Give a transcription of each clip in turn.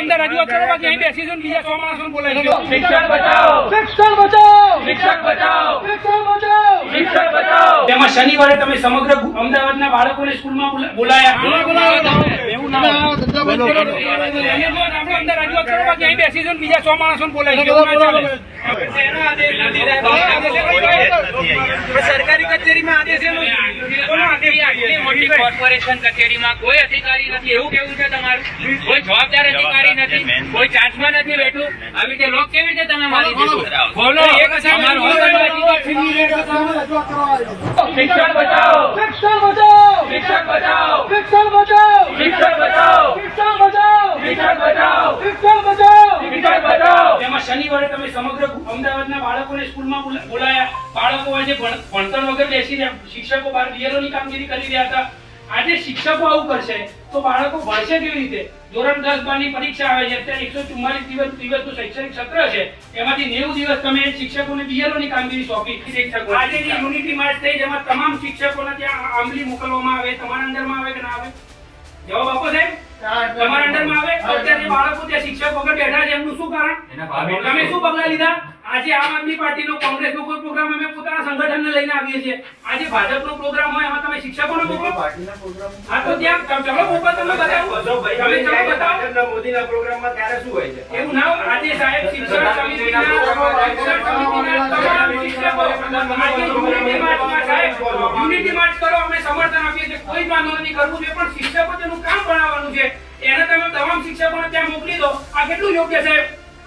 અંદર રજૂઆત કરો બાકી અહીં બેસી ને બીજા સો માણસોને બોલે દો. શિક્ષક બચાવો. શિક્ષણ બચાવો. શિક્ષક બચાવો. શિક્ષણ બચાવો. શિક્ષક બચાવો. તેમાં શનિવારે તમે સમગ્ર અમદાવાદના બાળકોને સ્કૂલમાં બોલાયા. બોલાયા એવું ના. આપણે અંદર રજૂઆત કરો બાકી અહીં બેસી ને બીજા સો માણસોને બોલે નથી. સરકારી કચેરીમાં આદેશ એનો કોનો આદેશ આટલી મોટી કોર્પોરેશન કચેરીમાં કોઈ અધિકારી નથી. એવું કેવું છે તમારું? કોઈ જવાબદાર અધિકારી નથી? કોઈ ચાર્જમાં નથી બેઠું? આવી રીતે લોક કેવી રીતે તમે મારી દીધું? બોલો. એક શિક્ષણ બચાવો. શિક્ષણ બચાવો. શિક્ષણ બચાવો. શિક્ષણ બચાવો. શિક્ષણ બચાવો શિક્ષણ બચાવ શિક્ષક બચાવો શિક્ષણ બચાવ શિક્ષક બચાવો તેમાં તમે સમગ્ર અમદાવાદના બાળકોને સ્કૂલમાં બોલાયા. બાળકો આજે ભણતર વગર બેસી રહ્યા. શિક્ષકો બહાર BLO કામગીરી કરી રહ્યા હતા. આજે શિક્ષકો આવું કરશે તો બાળકો ભણશે કેવી રીતે? ધોરણ દસ બારની પરીક્ષા આવે છે. અત્યારે એકસો ચુમ્માલીસ દિવસ દિવસનું શૈક્ષણિક સત્ર છે. એમાંથી નેવું દિવસ તમે શિક્ષકોને BLO ની કામગીરી સોંપી. શિક્ષકો આજે જે યુનિટી માર્ચ થઈ જેમાં તમામ શિક્ષકોને ત્યાં આંબલી મોકલવામાં આવે. તમારા અંદરમાં આવે કે ના આવે? જવાબ આપો સાહેબ. તમારા અંડરમાં આવે? બાળકો ત્યાં શિક્ષક વગર બેઠા છે એમનું શું કારણ? તમે શું પગલા લીધા? આજે આમ આદમી પાર્ટીનો કોંગ્રેસનો કોઈ પ્રોગ્રામ અમે પોતાના સંગઠનને લઈને આવીએ છીએ. આજે ભાજપનો પ્રોગ્રામ હોય એમાં તમે શિક્ષકોને મોકલો હા તો ત્યાં ચલો મોકલો તમે બતાવો. તમે ચલો બતાવો. મોદીના પ્રોગ્રામમાં ત્યારે શું હોય છે? એવું ના હોય. આજે સાહેબ શિક્ષણ સમિતિના શિક્ષણ સમિતિના તમામ શિક્ષકો આજે યુનિટી માર્ચ કરો, અમે સમર્થન આપીએ છીએ. કોઈ જ વાંધો નથી, કરવું છે પણ શિક્ષકો તેનું કામ ભણાવવાનું છે. એને તમે તમામ શિક્ષકોને ત્યાં મોકલી દો. આ કેટલું યોગ્ય છે?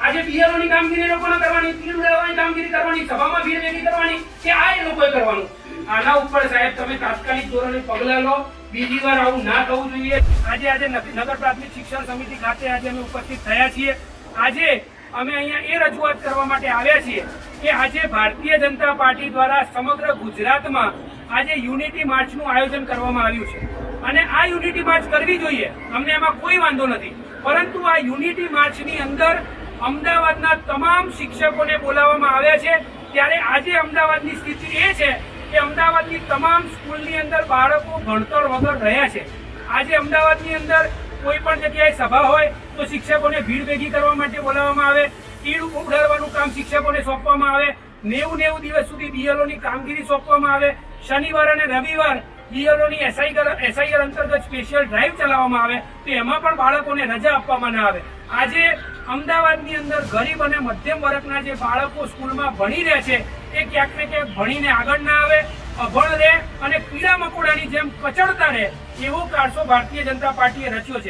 આજે BLO ની કામગીરી લોકોને કરવાની ફીડ ઉડાવવાની કામગીરી કરવાની, સભામાં ભીડ ભેગી કરવાની, કે આ એ લોકોએ કરવાનું? આના ઉપર સાહેબ, તમે તાત્કાલિક ધોરણે પગલાં લો. બીજી વાર આવું ના થવું જોઈએ. આજે આજે નગર પ્રાથમિક શિક્ષણ સમિતિ ખાતે આજે અમે ઉપસ્થિત થયા છીએ. આજે અમે અહીંયા એ રજૂઆત કરવા માટે આવ્યા છીએ. કે આજે ભારતીય જનતા પાર્ટી દ્વારા સમગ્ર ગુજરાતમાં આજે યુનિટી માર્ચનું આયોજન કરવામાં આવ્યું છે. અને આ યુનિટી માર્ચ કરવી જોઈએ, અમને એમાં કોઈ વાંધો નથી. પરંતુ આ યુનિટી માર્ચની અંદર અમદાવાદના તમામ શિક્ષકોને બોલાવવામાં આવ્યા છે. ત્યારે આજે અમદાવાદની સ્થિતિ એ છે કે અમદાવાદની તમામ સ્કૂલની અંદર બાળકો ભણતર વગર રહ્યા છે. આજે અમદાવાદની અંદર કોઈ પણ જગ્યાએ સભા હોય તો શિક્ષકોને ભીડ ભેગી કરવા માટે બોલાવવામાં આવે. તીડ ઉડાડવાનું કામ શિક્ષકોને સોંપવામાં આવે. નેવું નેવું દિવસ સુધી બીએલઓની કામગીરી સોંપવામાં આવે. શનિવાર અને રવિવાર બીએલઓની એસઆઈઆર એસઆઈઆર અંતર્ગત સ્પેશિયલ ડ્રાઈવ ચલાવવામાં આવે. તો એમાં પણ બાળકોને રજા આપવામાં ના આવે. આજે અમદાવાદની અંદર ગરીબ અને મધ્યમ વર્ગના જે બાળકો સ્કૂલમાં ભણી રહ્યા છે, એ ક્યાંક ને ક્યાંક ભણીને આગળ ના આવે, અભણ રહે અને પીડા મકોડાની જેમ કચડતા રહે, એવો કારસો ભારતીય જનતા પાર્ટીએ રચ્યો છે.